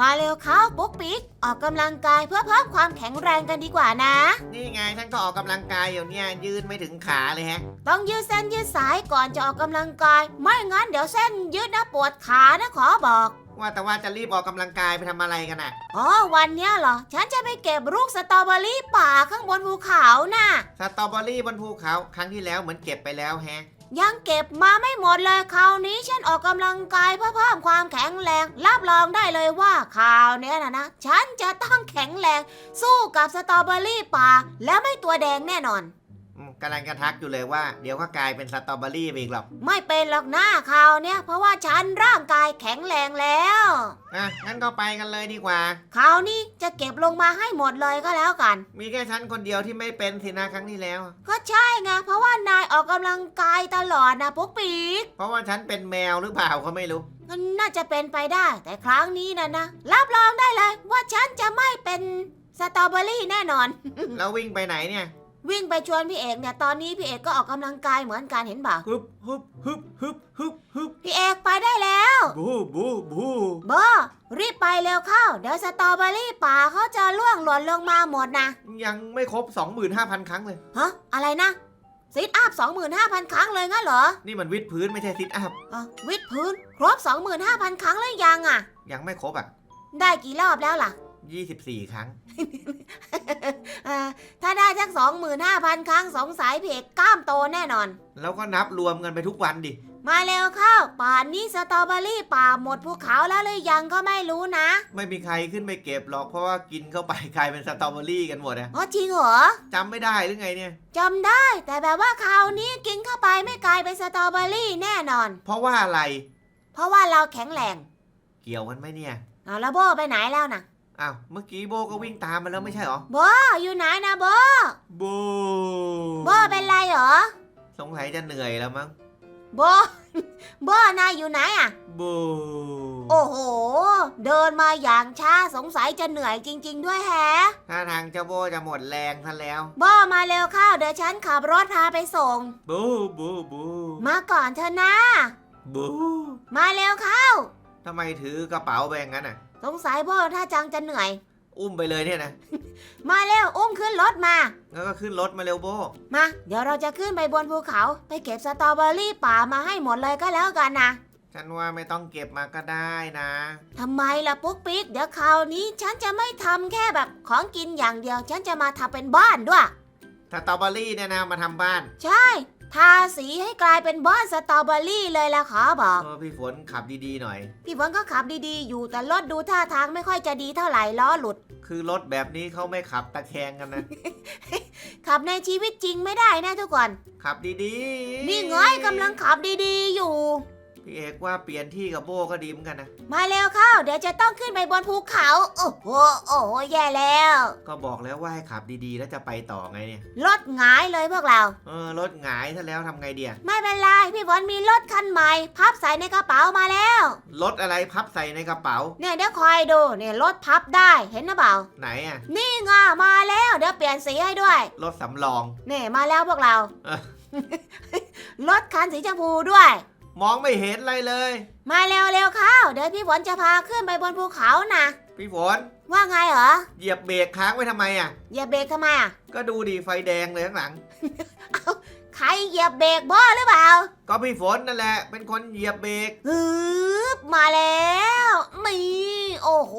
มาเร็วเข้าปุ๊กปิ๊กออกกำลังกายเพื่อเพิ่มความแข็งแรงกันดีกว่านะ นี่ไงฉันก็ออกกำลังกายอยู่เนี่ยยืนไม่ถึงขาเลยฮะ ต้องยืดเส้นยืดสายก่อนจะออกกำลังกาย ไม่งั้นเดี๋ยวเส้นยืดนะปวดขานะขอบอก ว่าแต่ว่าจะรีบออกกำลังกายไปทำอะไรกันอะ อ๋อวันเนี้ยเหรอ ฉันจะไปเก็บลูกสตรอเบอรี่ป่าข้างบนภูเขาน่ะ สตรอเบอรี่บนภูเขาครั้งที่แล้วเหมือนเก็บไปแล้วแฮะ ยังเก็บมาไม่หมดเลยคราวนี้ฉันออกกำลังกายเพื่อเพิ่มความแข็งแรง รับรองได้เลยว่าคราวเนี้ยนะนะ ฉันจะต้องแข็งแรง สู้กับสตรอเบอรี่ป่า และไม่ตัวแดงแน่นอน อืมกำลังจะทักอยู่เลยว่า เดี๋ยวก็กลายเป็นสตรอเบอรี่ไปอีกหรอกไม่เป็นหรอกหน้าคราวเนี้ยเพราะว่าฉันร่างกายแข็งแรงแล้ว อะงั้นก็ไปกันเลยดีกว่า คราวนี้จะเก็บลงมาให้หมดเลยก็แล้วกัน มีแค่ฉันคนเดียวที่ไม่เป็นสินะครั้งที่แล้ว ก็ใช่ไงเพราะว่านาย ออกกำลังกายตลอดนะปุ๊กปีกเพราะว่าฉันเป็นแมวหรือเปล่าก็ไม่รู้ มันน่าจะเป็นไปได้ แต่ครั้งนี้นะนะรับรองได้เลยว่าฉันจะไม่เป็นสตรอเบอรี่แน่นอน แล้ววิ่งไปไหนเนี่ย วิ่งไปชวนพี่เอกเนี่ยตอนนี้พี่เอกก็ออกกำลังกายเหมือนกันเห็นเปล่าฮึบฮึบฮึบฮึบฮึบฮึบพี่เอกไปได้แล้ว บูบูบูโบรีบไปเร็วเข้า เดี๋ยวสตรอเบอรี่ป่าเขาจะล่วงหล่นลงมาหมดนะ ยังไม่ครบ 25,000 ครั้งเลย ฮะ อะไรนะ ซิทอัพ25,000 ครั้งเลยงั้นเหรอนี่มันวิดพื้นไม่ใช่ซิทอัพอะวิดพื้นครบ 25,000 ครั้งแล้วยังอะ ยังไม่ครบอะ ได้กี่รอบแล้วล่ะ 24 ครั้ง เอ่อถ้าได้สัก25,000 ครั้งสงสัยพี่เอกกล้ามโตแน่นอน แล้วก็นับรวมกันไปทุกวันดิ มาเร็วเข้า ป่านนี้สตรอเบอรี่ป่าหมดภูเขาแล้วหรือยังก็ไม่รู้นะไม่มีใครขึ้นไปเก็บหรอกเพราะว่ากินเข้าไปกลายเป็นสตรอเบอรี่กันหมดอะอ๋อจริงเหรอจำไม่ได้หรือไงเนี่ย จำได้ แต่แบบว่าคราวนี้กินเข้าไปไม่กลายเป็นสตรอเบอรี่แน่นอน เพราะว่าอะไรเพราะว่าเราแข็งแรงเกี่ยวกันไหมเนี่ยเอาแล้วโบไปไหนแล้วนะอ้าวเมื่อกี้โบก็วิ่งตามมาแล้วไม่ใช่เหรอโบอยู่ไหนนะโบโบโบเป็นไรเหรอสงสัยจะเหนื่อยแล้วมั้ง โบโบนายอยู่ไหนอะโบโอ้โห เดินมาอย่างช้าสงสัยจะเหนื่อยจริง ๆ ด้วยแฮะถ้าทางเจ้าโบจะหมดแรงท่านแล้ว โบมาเร็วเข้าเดี๋ยวฉันขับรถพาไปส่งโบโบโบมาก่อนเถอะนะโบมาเร็วเข้า ทำไมถือกระเป๋าไปอย่างนั้นอะ สงสัยโบถ้าจังจะเหนื่อย อุ้มไปเลยเนี่ยนะมาเร็วอุ้มขึ้นรถมางั้นก็ขึ้นรถมาเร็วโบ มา เดี๋ยวเราจะขึ้นไปบนภูเขาไปเก็บสตรอเบอรี่ป่ามาให้หมดเลยก็แล้วกันนะฉันว่าไม่ต้องเก็บมาก็ได้นะ ทำไมล่ะปุ๊กปิ๊กเดี๋ยวคราวนี้ฉันจะไม่ทำแค่แบบของกินอย่างเดียว ฉันจะมาทำเป็นบ้านด้วยสตรอเบอรี่เนี่ยนะมาทำบ้าน ใช่ ทาสีให้กลายเป็นบ้านสตรอเบอรี่เลยล่ะขอบอก เออพี่ฝนขับดีๆหน่อย พี่ฝนก็ขับดีๆ อยู่แต่รถดูท่าทางไม่ค่อยจะดีเท่าไหร่ล้อหลุด คือรถแบบนี้เขาไม่ขับตะแคงกันนะ ขับในชีวิตจริงไม่ได้นะทุกคน ขับดีๆนี่ไงกำลังขับดีๆอยู่ พี่เอกว่าเปลี่ยนที่กับโบก็ดีเหมือนกันนะ มาเร็วเข้า เดี๋ยวจะต้องขึ้นไปบนภูเขา โอ้โห โอ้โห แย่แล้ว ก็บอกแล้วว่าให้ขับดีๆ แล้วจะไปต่อไงเนี่ย รถหงายเลยพวกเรา เออ รถหงายซะแล้วทำไงเดียไม่เป็นไร พี่ฝนมีรถคันใหม่ พับใส่ในกระเป๋ามาแล้ว รถอะไรพับใส่ในกระเป๋า เนี่ยเดี๋ยวคอยดู เนี่ยรถพับได้เห็นหรือเปล่า ไหนอะนี่ไงมาแล้ว เดี๋ยวเปลี่ยนสีให้ด้วย รถสำรองนี่มาแล้วพวกเรา เอ้อรถคันสีชมพูด้วย มองไม่เห็นอะไรเลย มาเร็วเร็วเข้า เดี๋ยวพี่ฝนจะพาขึ้นไปบนภูเขานะพี่ฝนว่าไงเหรอเหยียบเบรกค้างไว้ทำไมอะอย่าเบรกทำไมอะก็ดูดีไฟแดงเลยข้างหลัง ใครเหยียบเบรกบ่หรือเปล่าก็พี่ฝนนั่นแหละ เป็นคนเหยียบเบรกฮึบมาแล้วนี่โอ้โห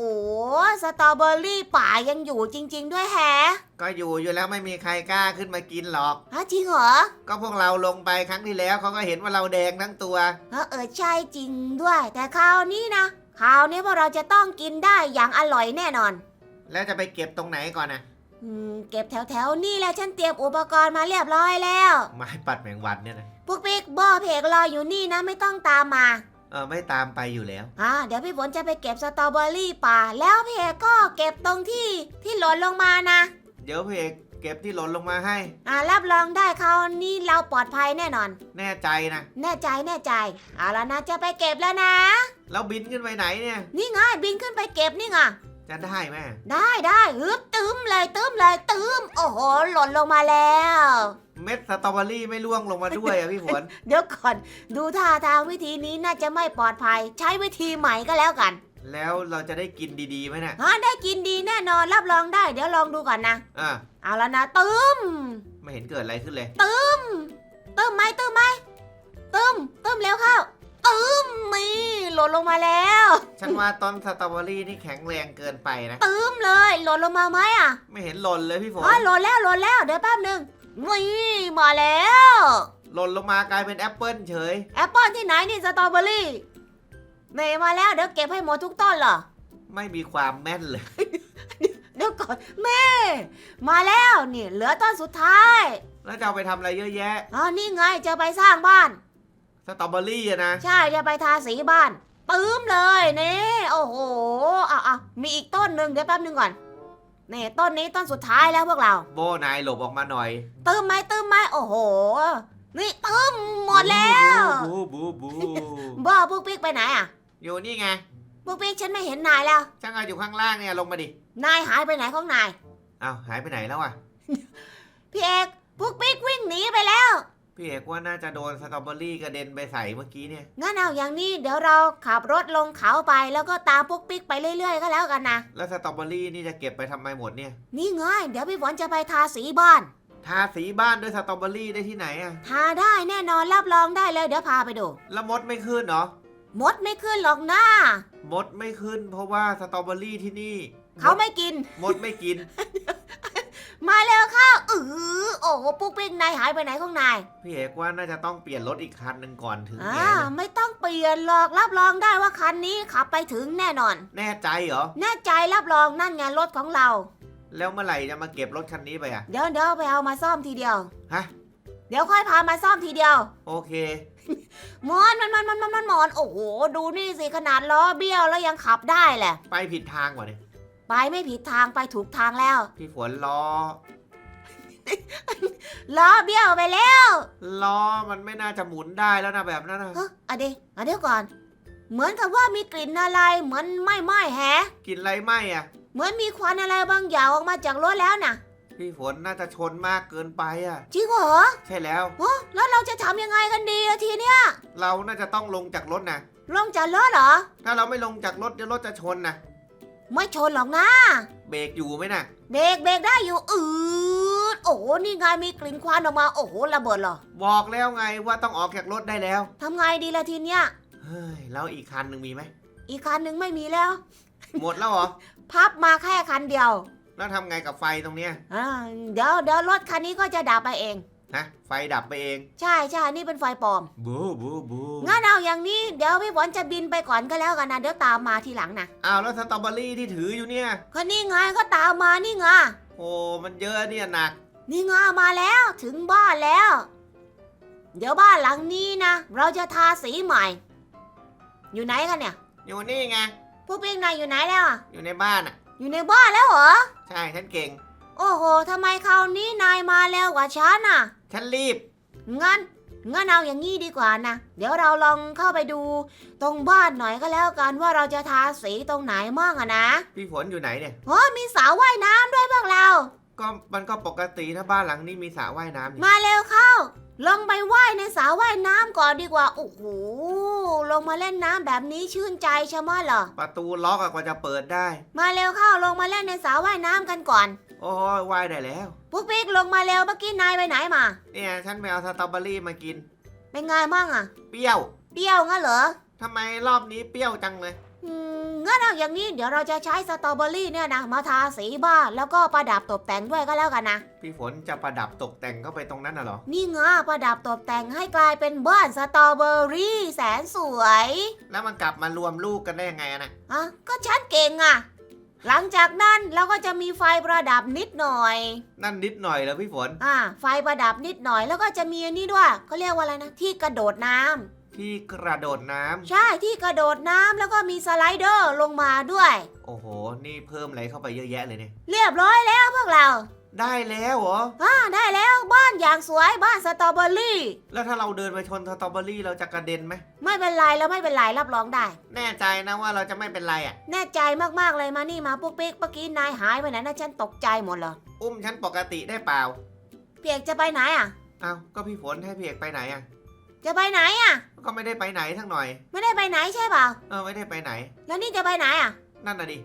สตรอเบอรี่ป่ายังอยู่จริง ๆ ด้วยแฮะก็อยู่อยู่แล้วไม่มีใครกล้าขึ้นมากินหรอก ฮะจริงเหรอก็พวกเราลงไปครั้งที่แล้วเขาก็เห็นว่าเราแดงทั้งตัว เออเออใช่จริงด้วย แต่คราวนี้นะคราวนี้พวกเราจะต้องกินได้อย่างอร่อยแน่นอน แล้วจะไปเก็บตรงไหนก่อนนะอืมเก็บแถวๆนี่แหละฉันเตรียมอุปกรณ์มาเรียบร้อยแล้ว ไม้ปัดแมงวันเนี่ยนะ พวกปิ๊กบอเพกรออยู่นี่นะไม่ต้องตามมา เออไม่ตามไปอยู่แล้ว อ่าเดี๋ยวพี่ฝนจะไปเก็บสตรอเบอรี่ป่า แล้วเพกก็เก็บตรงที่ที่หล่นลงมานะ เดี๋ยวพี่เอกเก็บที่หล่นลงมาให้ อ่ารับรองได้คราวนี้เราปลอดภัยแน่นอน แน่ใจนะ แน่ใจแน่ใจเอาแล้วนะจะไปเก็บแล้วนะ แล้วบินขึ้นไปไหนเนี่ย นี่ไงบินขึ้นไปเก็บนี่ไงจะได้ไหมได้ได้ฮึบตึมเลยตึมเลยตึมโอ้โหหล่นลงมาแล้ว เม็ดสตรอเบอรี่ไม่ร่วงลงมาด้วยอะพี่ฝน เดี๋ยวก่อน ดูท่าทางวิธีนี้น่าจะไม่ปลอดภัย ใช้วิธีใหม่ก็แล้วกันแล้วเราจะได้กินดีๆไหมเนี่ยฮะได้กินดีแน่นอนรับรองได้ เดี๋ยวลองดูก่อนนะอะเอาแล้วนะตึมไม่เห็นเกิดอะไรขึ้นเลยตึมตึมไหมตึมไหมตึมตึมแล้วเข้าตึมนี่หล่นลงมาแล้ว ฉันว่าต้นสตรอเบอรี่นี่แข็งแรงเกินไปนะตึมเลย หล่นลงมาไหมอะ ไม่เห็นหล่นเลยพี่ฝนอ๋อหล่นแล้วหล่นแล้วเดี๋ยวแป๊บหนึ่ง นี่มาแล้วหล่นลงมากลายเป็นแอปเปิลเฉย แอปเปิลที่ไหนนี่สตรอเบอรี่เมย์มาแล้วเดี๋ยวเก็บให้หมดทุกต้นเหรอ ไม่มีความแม่นเลย เดี๋ยวก่อนแม่ มาแล้วนี่เหลือต้นสุดท้าย แล้วจะเอาไปทำอะไรเยอะแยะ อ๋อนี่ไงจะไปสร้างบ้าน สตรอเบอรี่อะนะ ใช่จะไปทาสีบ้านปื้มเลยนี่โอ้โหอะอะมีอีกต้นหนึ่งเดี๋ยวแป๊บหนึงก่อน นี่ต้นนี้ต้นสุดท้ายแล้วพวกเรา โบนายหลบออกมาหน่อยตื้มไหมตื้มไหมโอ้โห นี่ตื้มหมดแล้วบูบูบูบูบ้าปุ๊กปิ๊กไปไหนอะอยู่นี่ไงปุ๊กปิ๊กฉันไม่เห็นนายแล้ว ช่างเอาอยู่ข้างล่างเนี่ยลงมาดิ นายหายไปไหนของนาย อ้าวหายไปไหนแล้วอะพี่เอกปุ๊กปิ๊กวิ่งหนีไปแล้ว พี่เอกว่าน่าจะโดนสตรอเบอรี่กระเด็นไปใส่เมื่อกี้เนี่ย งั้นเอาอย่างนี้เดี๋ยวเราขับรถลงเขาไปแล้วก็ตามปุ๊กปิ๊กไปเรื่อยๆก็แล้วกันนะ แล้วสตรอเบอรี่นี่จะเก็บไปทำไมหมดเนี่ย นี่ไงเดี๋ยวพี่ฝนจะไปทาสีบ้าน ทาสีบ้านด้วยสตรอเบอรี่ได้ที่ไหนอะทาได้แน่นอนรับรองได้เลยเดี๋ยวพาไปดู แล้วมดไม่ขึ้นเหรอ มดไม่ขึ้นหรอกนะมดไม่ขึ้น เพราะว่าสตรอเบอรี่ที่นี่เขาไม่กิน มดไม่กิน มาเร็วเข้าเออโอ้โหปุ๊กปิ๊กนายหายไปไหนของนายพี่เอกว่าน่าจะต้องเปลี่ยนรถอีกคันหนึ่งก่อนถึงอ่าเนี่ยนะไม่ต้องเปลี่ยนหรอกรับรองได้ว่าคันนี้ขับไปถึงแน่นอน แน่ใจเหรอ แน่ใจรับรองนั่นไงรถของเรา แล้วเมื่อไหร่จะมาเก็บรถคันนี้ไปอะ เดี๋ยวเดี๋ยวไปเอามาซ่อมทีเดียวฮะ เดี๋ยวค่อยพามาซ่อมทีเดียวโอเคมอนมันมันมันมันมันมอนโอ้โหดูนี่สิขนาดล้อเบี้ยวแล้วยังขับได้แหละ ไปผิดทางกว่าเนี่ย ไปไม่ผิดทางไปถูกทางแล้วพี่ฝนล้อล้อเบี้ยวไปแล้วล้อมันไม่น่าจะหมุนได้แล้วนะแบบนั้นนะเฮ้ยอะเดี๋ยวอะเดี๋ยวก่อน เหมือนกับว่ามีกลิ่นอะไรเหมือนไหม้ไหม้แฮะกินอะไรไหมอะ เหมือนมีควันอะไรบางอย่างออกมาจากรถแล้วนะพี่ฝนน่าจะชนมากเกินไปอะ จริงเหรอใช่แล้ว โอ้แล้วเราจะทำยังไงกันดีอะทีเนี้ยเราน่าจะต้องลงจากรถนะลงจากรถเหรอ ถ้าเราไม่ลงจากรถเดี๋ยวรถจะชนนะ ไม่ชนหรอกนะ เบรกอยู่ไหมน่ะ เบรกเบรกได้อยู่อืดโอ้โหนี่ไงมีกลิ่นควันออกมาโอ้โหระเบิดเหรอบอกแล้วไงว่าต้องออกจากรถได้แล้ว ทำไงดีละทีเนี้ยเฮ้ยแล้วอีกคันหนึ่งมีไหม อีกคันหนึ่งไม่มีแล้ว หมดแล้วเหรอ พับมาแค่คันเดียวแล้วทำไงกับไฟตรงเนี้ยอ่าเดี๋ยวเดี๋ยวรถคันนี้ก็จะดับไปเอง ฮะไฟดับไปเองใช่ใช่นี่เป็นไฟปลอม บูบูบูงั้นเอาอย่างนี้เดี๋ยวพี่ฝนจะบินไปก่อนก็แล้วกันนะเดี๋ยวตามมาทีหลังนะอ้าวแล้วสตรอเบอรี่ที่ถืออยู่เนี่ย ก็นี่ไงก็ตามมานี่ไงโอ้มันเยอะเนี่ยหนัก นี่ไงมาแล้วถึงบ้านแล้ว เดี๋ยวบ้านหลังนี้นะเราจะทาสีใหม่ อยู่ไหนกันเนี่ย อยู่นี่ไงผู้ปิ้งนายอยู่ไหนแล้วอะอยู่ในบ้านอะ อยู่ในบ้านแล้วเหรอ ใช่ฉันเก่ง โอ้โหทำไมคราวนี้นายมาเร็วกว่าฉันน่ะ ฉันรีบ งั้นงั้นเอาอย่างนี้ดีกว่านะ เดี๋ยวเราลองเข้าไปดูตรงบ้านหน่อยก็แล้วกันว่าเราจะทาสีตรงไหนมั่งอะนะพี่ฝนอยู่ไหนเนี่ย โอ้มีสระว่ายน้ำด้วยพวกเรา ก็มันก็ปกติถ้าบ้านหลังนี้มีสระว่ายน้ำนี่มาเร็วเข้า ลงไปว่ายในสระว่ายน้ำก่อนดีกว่า โอ้โห ลงมาเล่นน้ำแบบนี้ชื่นใจใช่ไหมเหรอ ประตูล็อกอะกว่าจะเปิดได้ มาเร็วเข้าลงมาเล่นในสระว่ายน้ำกันก่อน โอ้ยว่ายได้แล้ว ปุ๊กปิ๊กลงมาเร็วเมื่อกี้นายไปไหนมา เนี่ยฉันไปเอาสตรอเบอรี่มากิน เป็นไงมั่งอะเปรี้ยวเปรี้ยวงั้นเหรอทำไมรอบนี้เปรี้ยวจังเลย อืมงั้นเอาอย่างนี้เดี๋ยวเราจะใช้สตรอเบอรี่เนี่ยนะมาทาสีบ้านแล้วก็ประดับตกแต่งด้วยก็แล้วกันนะ พี่ฝนจะประดับตกแต่งเข้าไปตรงนั้นน่ะเหรอ นี่ไงประดับตกแต่งให้กลายเป็นบ้านสตรอเบอรี่แสนสวยแล้วมันกลับมารวมลูกกันได้ยังไงอะนะ อะก็ฉันเก่งอะ หลังจากนั้นเราก็จะมีไฟประดับนิดหน่อย นั่นนิดหน่อยแล้วพี่ฝน อ่า ไฟประดับนิดหน่อยแล้วก็จะมีอันนี้ด้วยเขาเรียกว่าอะไรนะ ที่กระโดดน้ำที่กระโดดน้ำใช่ที่กระโดดน้ำแล้วก็มีสไลเดอร์ลงมาด้วย โอ้โห นี่เพิ่มอะไรเข้าไปเยอะแยะเลยเนี่ย เรียบร้อยแล้วพวกเรา ได้แล้วเหรอ อ่าได้แล้วบ้านอย่างสวยบ้านสตรอเบอรี่ แล้วถ้าเราเดินไปชนสตรอเบอรี่เราจะกระเด็นไหม ไม่เป็นไรแล้วไม่เป็นไรรับรองได้ แน่ใจนะว่าเราจะไม่เป็นไรอะ แน่ใจมากๆเลยมานี่มาปุ๊กปิ๊กเมื่อกี้นายหายไปไหนนะฉันตกใจหมดเลยอุ้มฉันปกติได้เปล่าเพียกจะไปไหนอะ เอ้าก็พี่ฝนให้พี่เอกไปไหนอะ จะไปไหนอะก็ไม่ได้ไปไหนทั้งหน่อย ไม่ได้ไปไหนใช่เปล่าเออไม่ได้ไปไหน แล้วนี่จะไปไหนอะนั่นน่ะดิ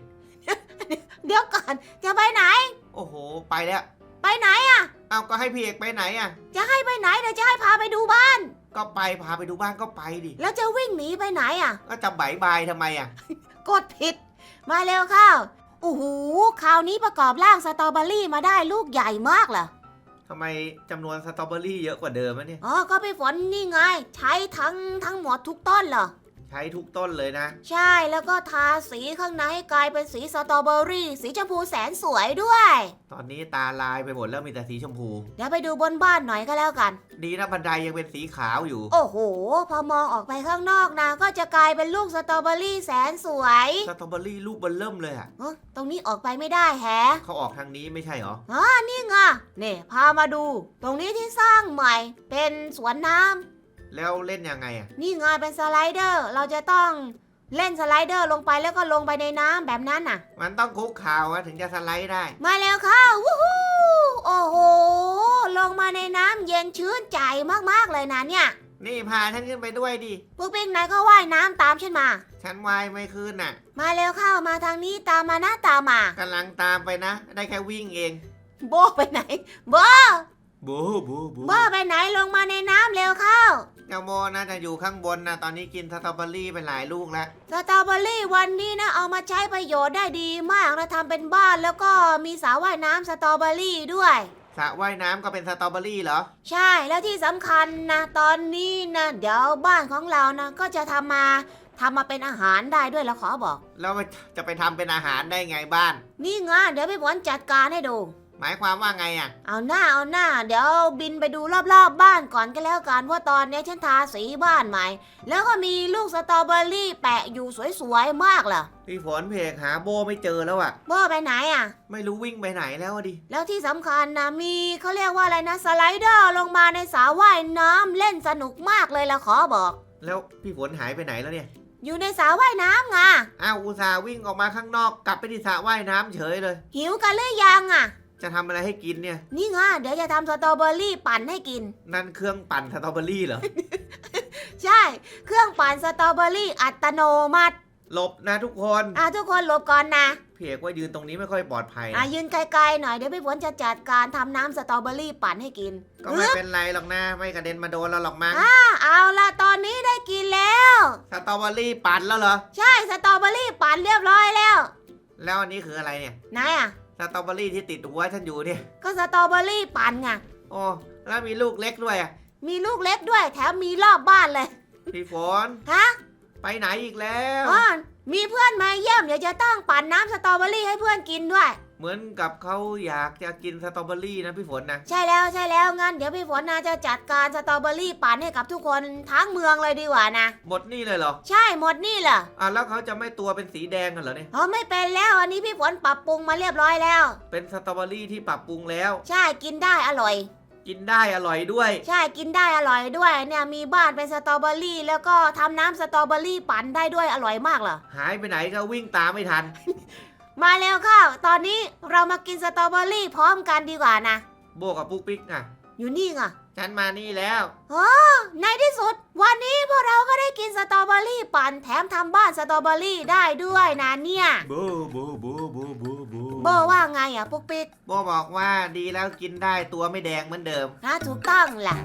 เดี๋ยวก่อนจะไปไหนโอ้โห ไปแล้วไปไหนอะ เอาก็ให้พี่เอกไปไหนอะ จะให้ไปไหนเดี๋ยวจะให้พาไปดูบ้าน ก็ไปพาไปดูบ้านก็ไปดิแล้วจะวิ่งหนีไปไหนอะก็จะบายบายทำไมอะ กดผิด มาเร็วเข้าโอ้โหคราวนี้ประกอบร่างสตรอเบอรี่มาได้ลูกใหญ่มากเหรอทำไมจำนวนสตรอเบอรี่เยอะกว่าเดิมอะเนี่ย อ๋อก็พี่ฝนนี่ไง ใช้ทั้งทั้งหมดทุกต้นเหรอ ใช้ทุกต้นเลยนะ ใช่แล้วก็ทาสีข้างในให้กลายเป็นสีสตรอเบอรี่ สีชมพูแสนสวยด้วย ตอนนี้ตาลายไปหมดแล้วมีแต่สีชมพู เดี๋ยวไปดูบนบ้านหน่อยก็แล้วกัน ดีนะบันไดยังเป็นสีขาวอยู่ โอ้โห พอมองออกไปข้างนอกนะ ก็จะกลายเป็นลูกสตรอเบอรี่แสนสวยสตรอเบอรี่ลูกเบลเริ่มเลยอะเอ้อตรงนี้ออกไปไม่ได้แฮะ เขาออกทางนี้ไม่ใช่เหรออ๋อนี่ไงนี่พามาดู ตรงนี้ที่สร้างใหม่ เป็นสวนน้ำ แล้วเล่นยังไงอะนี่ไงเป็นสไลเดอร์ เราจะต้องเล่นสไลเดอร์ลงไปแล้วก็ลงไปในน้ำแบบนั้นน่ะ มันต้องคุกเข่าวอะถึงจะสไลด์ได้ มาแล้วค่ะวู้ฮู้โอ้โห ลงมาในน้ำเย็นชื่นใจมากๆเลยนะเนี่ย นี่พาฉันขึ้นไปด้วยดิพวกปิ๊กนายก็ว่ายน้ำตามฉันมา ฉันว่ายไม่ขึ้นน่ะมาเร็วเข้ามาทางนี้ตามมานะตามมากำลังตามไปนะ ได้แค่วิ่งเองโบไปไหนโบบูบูบูโบไปไหนลงมาในน้ำเร็วเข้า เจ้าโมน่าจะอยู่ข้างบนนะตอนนี้กินสตรอเบอรี่ไปหลายลูกแล้วสตรอเบอรี่วันนี้นะเอามาใช้ประโยชน์ได้ดีมากนะทำเป็นบ้านแล้วก็มีสระว่ายน้ำสตรอเบอรี่ด้วย สระว่ายน้ำก็เป็นสตรอเบอรี่เหรอ ใช่แล้วที่สำคัญนะ ตอนนี้นะเดี๋ยวบ้านของเรานะก็จะทำมาทำมาเป็นอาหารได้ด้วยแล้วขอบอก แล้วมันจะไปทำเป็นอาหารได้ไงบ้าน นี่ไงเดี๋ยวพี่ฝนจัดการให้ดู หมายความว่าไงอะ เอาหน้าเอาหน้า เดี๋ยวบินไปดูรอบๆบบ้านก่อนก็แล้วกันว่าตอนนี้ฉันทาสีบ้านใหม่ แล้วก็มีลูกสตรอเบอรี่แปะอยู่สวยๆมากเหรอพี่ฝนเพกหาโบไม่เจอแล้วอะโบไปไหนอะ ไม่รู้วิ่งไปไหนแล้วอะดิ แล้วที่สำคัญนะมีเขาเรียกว่าอะไรนะสไลเดอร์ลงมาในสระว่ายน้ำเล่นสนุกมากเลยละขอบอก แล้วพี่ฝนหายไปไหนแล้วเนี่ย อยู่ในสระว่ายน้ำไงอ้าวอุตส่าห์วิ่งออกมาข้างนอกกลับไปที่สระว่ายน้ำเฉยเลย หิวกันหรือยังอะ จะทำอะไรให้กินเนี่ย นี่ไงเดี๋ยวจะทำสตรอเบอรี่ปั่นให้กิน นั่นเครื่องปั่นสตรอเบอรี่เหรอ ใช่ เครื่องปั่นสตรอเบอรี่อัตโนมัติหลบนะทุกคนอะทุกคนหลบก่อนนะพี่เอกว่ายืนตรงนี้ไม่ค่อยปลอดภัยอะนะยืนไกลๆหน่อยเดี๋ยวพี่ฝนจะจัดการทำน้ำสตรอเบอรี่ปั่นให้กินก็ไม่เป็นไรหรอกนะไม่กระเด็นมาโดนเราหรอกมั้งอะเอาละตอนนี้ได้กินแล้ว สตรอเบอรี่ปั่นแล้วเหรอ ใช่สตรอเบอรี่ปั่นเรียบร้อยแล้ว แล้วอันนี้คืออะไรเนี่ย ไหนอะ สตรอเบอรี่ที่ติดหัวฉันอยู่เนี่ยก็สตรอเบอรี่ปั่นไงโอ้แล้วมีลูกเล็กด้วยอะมีลูกเล็กด้วยแถมมีรอบบ้านเลย พี่ฝนฮะไปไหนอีกแล้วอ๋อมีเพื่อนมาเยี่ยมเดี๋ยวจะต้องปั่นน้ำสตรอเบอรี่ให้เพื่อนกินด้วย เหมือนกับเขาอยากจะกินสตรอเบอรี่นะพี่ฝนนะ ใช่แล้วใช่แล้วงั้นเดี๋ยวพี่ฝนนาจะจัดการสตรอเบอรี่ปั่นให้กับทุกคนทั้งเมืองเลยดีกว่านะ หมดนี่เลยเหรอ ใช่หมดนี่เหรออะแล้วเขาจะไม่ตัวเป็นสีแดงกันเหรอเนี่ย อ๋อไม่เป็นแล้วอันนี้พี่ฝนปรับปรุงมาเรียบร้อยแล้ว เป็นสตรอเบอรี่ที่ปรับปรุงแล้ว ใช่กินได้อร่อย กินได้อร่อยด้วย ใช่กินได้อร่อยด้วยเนี่ยมีบ้านเป็นสตรอเบอรี่ แล้วก็ทำน้ำสตรอเบอรี่ปั่นได้ด้วยอร่อยมากเหรอ หายไปไหนก็วิ่งตามไม่ทัน มาแล้วเข้าตอนนี้เรามากินสตรอเบอรี่พร้อมกันดีกว่านะ โบกับปุ๊กปิ๊กอะ อยู่นี่ไงฉันมานี่แล้วในที่สุด วันนี้พวกเราก็ได้กินสตรอเบอรี่ปั่นแถมทำบ้านสตรอเบอรี่ได้ด้วยนะเนี่ยบูบูบูบูบูบูโบว่าไงอะปุ๊กปิ๊กโบบอกว่าดีแล้วกินได้ตัวไม่แดงเหมือนเดิม นะถูกต้องแหละ